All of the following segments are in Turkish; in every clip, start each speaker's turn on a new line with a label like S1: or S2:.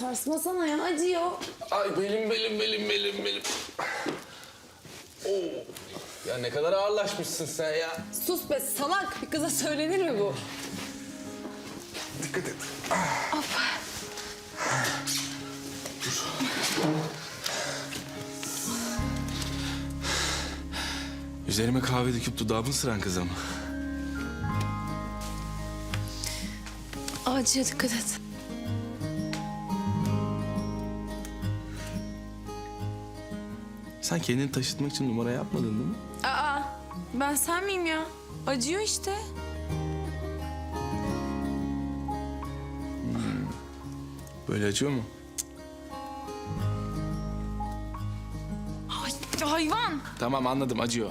S1: Sarsmasana ya acıyor.
S2: Ay belim belim belim belim belim. Oo. Ya ne kadar ağırlaşmışsın sen ya.
S1: Sus be salak. Bir kıza söylenir mi bu?
S2: Dikkat et. Üzerime kahve döküp dudağımı sıran kız ama.
S1: Acıya dikkat et.
S2: Sen kendini taşıtmak için numara yapmadın değil mi?
S1: Aa ben sen miyim ya? Acıyor işte.
S2: Böyle acıyor mu?
S1: Ay, hayvan.
S2: Tamam anladım acıyor.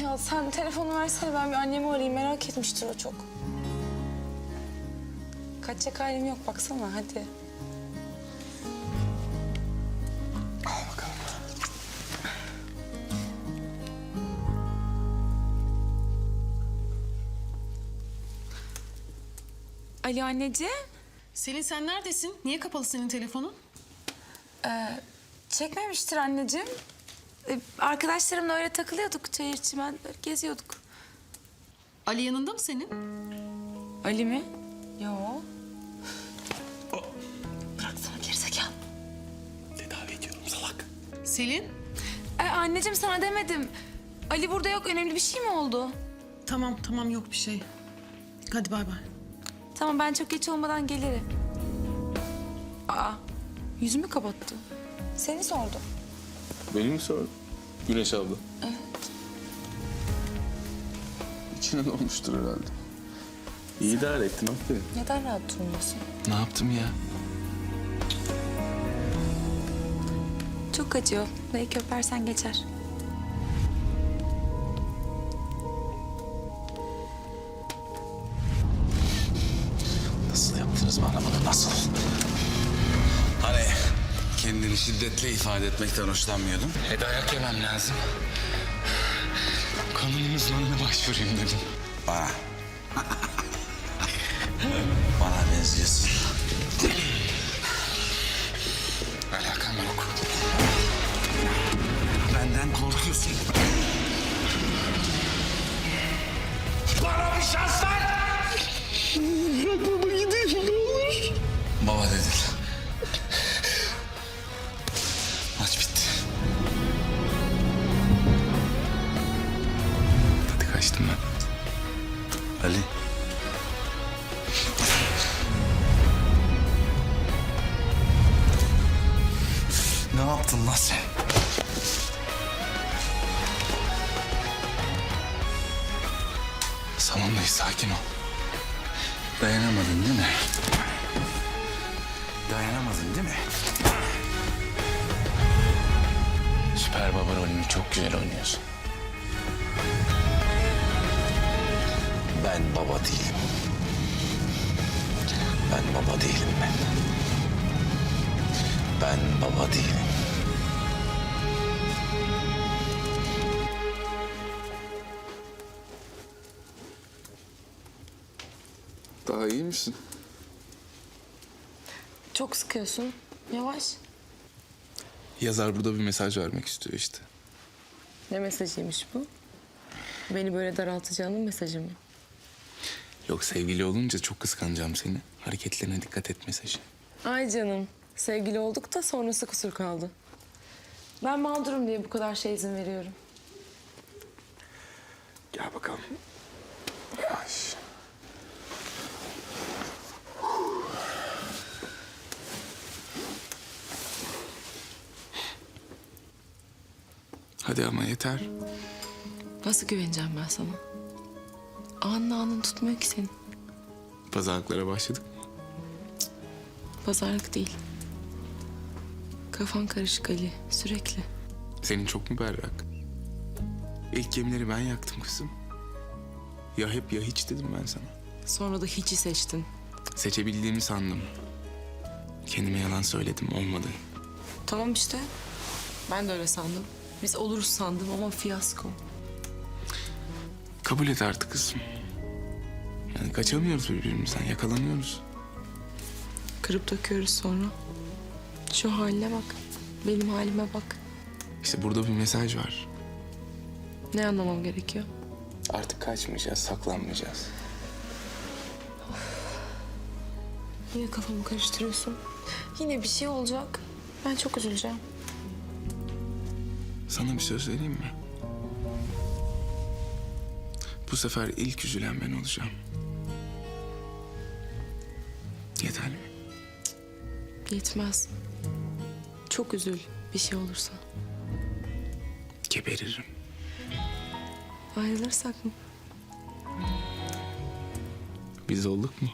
S1: Ya sen telefonu versene ben bir annemi arayayım merak etmiştir o çok. Kaçacak halim yok baksana hadi. Ali anneciğim.
S3: Selin sen neredesin? Niye kapalı senin telefonun?
S1: Çekmemiştir anneciğim. Ee, arkadaşlarımla öyle takılıyorduk çayır çimen geziyorduk.
S3: Ali yanında mı senin?
S1: Ali mi? Yo. Bıraksana gerizekalı.
S2: Tedavi ediyorum salak.
S3: Selin?
S1: Ee, anneciğim sana demedim. Ali burada yok önemli bir şey mi oldu?
S3: Tamam tamam yok bir şey. Hadi bay bay.
S1: Tamam ben çok geç olmadan gelirim. Aa yüzümü kapattı. Seni sordu.
S2: Beni mi sordun? Güneş abla. Evet. İçine dolmuştur herhalde. İyi idare ettin aferin.
S1: Neden rahat durmuyorsun?
S2: Ne yaptım ya?
S1: Çok acıyor. Belki öpersen geçer.
S4: Şiddetle ifade etmekten hoşlanmıyordun.
S2: E dayak yemem lazım. Kanun uzmanına başvurayım dedim.
S4: Bana. Bana benziyorsun.
S2: Alakam yok.
S4: Benden korkuyorsun. Bana bir şans ver! Ne yaptın lan sen?
S2: Salondayız sakin ol.
S4: Dayanamadın değil mi? Dayanamadın değil mi?
S2: Süper baba rolünü çok güzel oynuyorsun.
S4: Ben baba değilim. Ben baba değilim ben. Ben baba değilim.
S2: Daha iyi misin?
S1: Çok sıkıyorsun. Yavaş.
S2: Yazar burada bir mesaj vermek istiyor işte.
S1: Ne mesajıymış bu? Beni böyle daraltacağının mesajı mı?
S2: Yok sevgili olunca çok kıskanacağım seni. Hareketlerine dikkat et mesajı.
S1: Ay canım. Sevgili olduk da sonrası kusur kaldı. Ben mağdurum diye bu kadar şey izin veriyorum.
S2: Gel bakalım. Yavaş. Hadi ama yeter.
S1: Nasıl güveneceğim ben sana? Anın anın tutmuyor ki seni.
S2: Pazarlıklara başladık.
S1: Pazarlık değil. Kafan karışık Ali. Sürekli.
S2: Senin çok mu berrak? İlk gemileri ben yaktım kızım. Ya hep ya hiç dedim ben sana.
S1: Sonra da hiçi seçtin.
S2: Seçebildiğimi sandım. Kendime yalan söyledim olmadı.
S1: Tamam işte. Ben de öyle sandım. Biz oluruz sandım ama fiyasko.
S2: Kabul et artık kızım. Yani kaçamıyoruz birbirimizden, yakalanıyoruz.
S1: Kırıp döküyoruz sonra. Şu haline bak. Benim halime bak.
S2: İşte burada bir mesaj var.
S1: Ne anlamam gerekiyor?
S2: Artık kaçmayacağız, saklanmayacağız.
S1: Yine kafamı karıştırıyorsun. Yine bir şey olacak. Ben çok üzüleceğim.
S2: Sana bir söz vereyim mi? Bu sefer ilk üzülen ben olacağım. Yeter mi?
S1: Yetmez. Çok üzül bir şey olursa.
S2: Geberirim.
S1: Ayrılırsak mı?
S2: Biz olduk mu?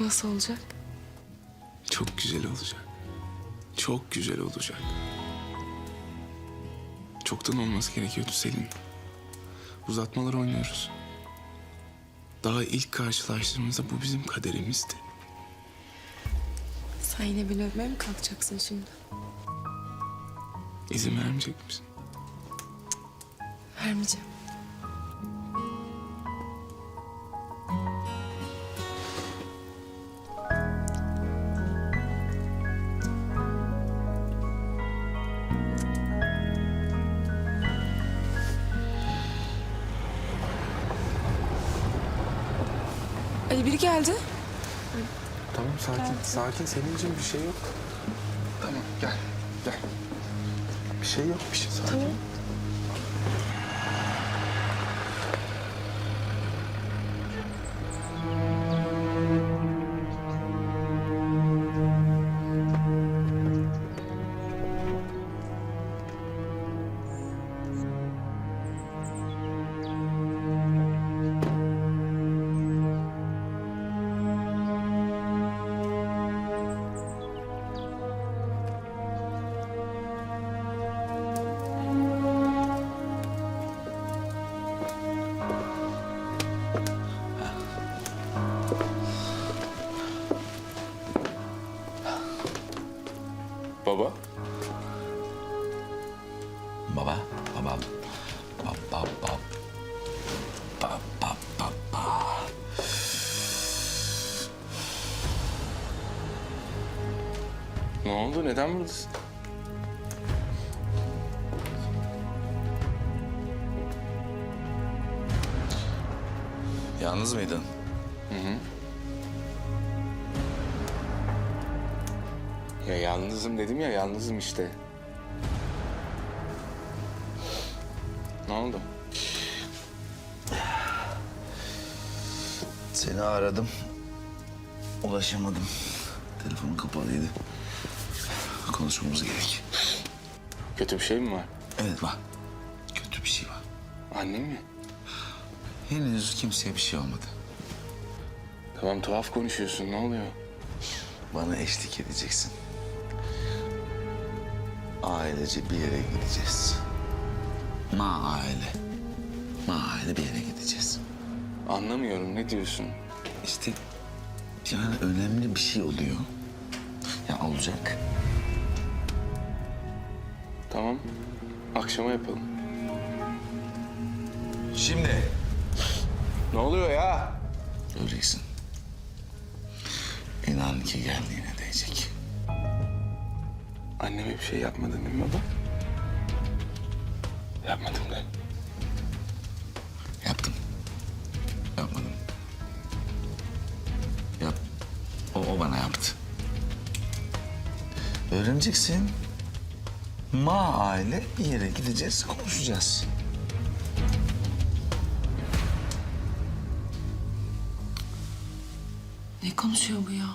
S1: Nasıl olacak?
S2: Çok güzel olacak. Çok güzel olacak. Çoktan olması gerekiyordu Selin. Uzatmalar oynuyoruz. Daha ilk karşılaştığımızda bu bizim kaderimizdi.
S1: Sen yine beni öpmeye mi kalkacaksın şimdi?
S2: İzin vermeyecek misin?
S1: Vermeyeceğim. Ali biri geldi.
S2: Tamam sakin, sakin. Senin için bir şey yok. Tamam gel, gel. Bir şey yok, bir şey sakin.
S1: Tamam.
S2: Ne oldu? Neden buradasın?
S4: Yalnız mıydın?
S2: Ya yalnızım dedim ya, yalnızım işte. Ne oldu?
S4: Seni aradım. Ulaşamadım. Telefonun kapalıydı. Konuşmamız gerek.
S2: Kötü bir şey mi var?
S4: Evet var. Kötü bir şey var.
S2: Annem mi?
S4: Henüz kimseye bir şey olmadı.
S2: Tamam tuhaf konuşuyorsun, ne oluyor?
S4: Bana eşlik edeceksin. Ailece bir yere gideceğiz. Ma aile. Ma aile bir yere gideceğiz.
S2: Anlamıyorum, ne diyorsun?
S4: İşte yani önemli bir şey oluyor. Ya olacak.
S2: Tamam, akşama yapalım.
S4: Şimdi.
S2: Ne oluyor ya?
S4: Göreceksin. İnan ki geldiğine değecek.
S2: Anneme bir şey yapmadın değil mi baba? Yapmadım de.
S4: Yaptım. Yapmadım. Yap. O, o bana yaptı. Öğreneceksin. Ma aile bir yere gideceğiz, konuşacağız.
S1: Ne konuşuyor bu ya?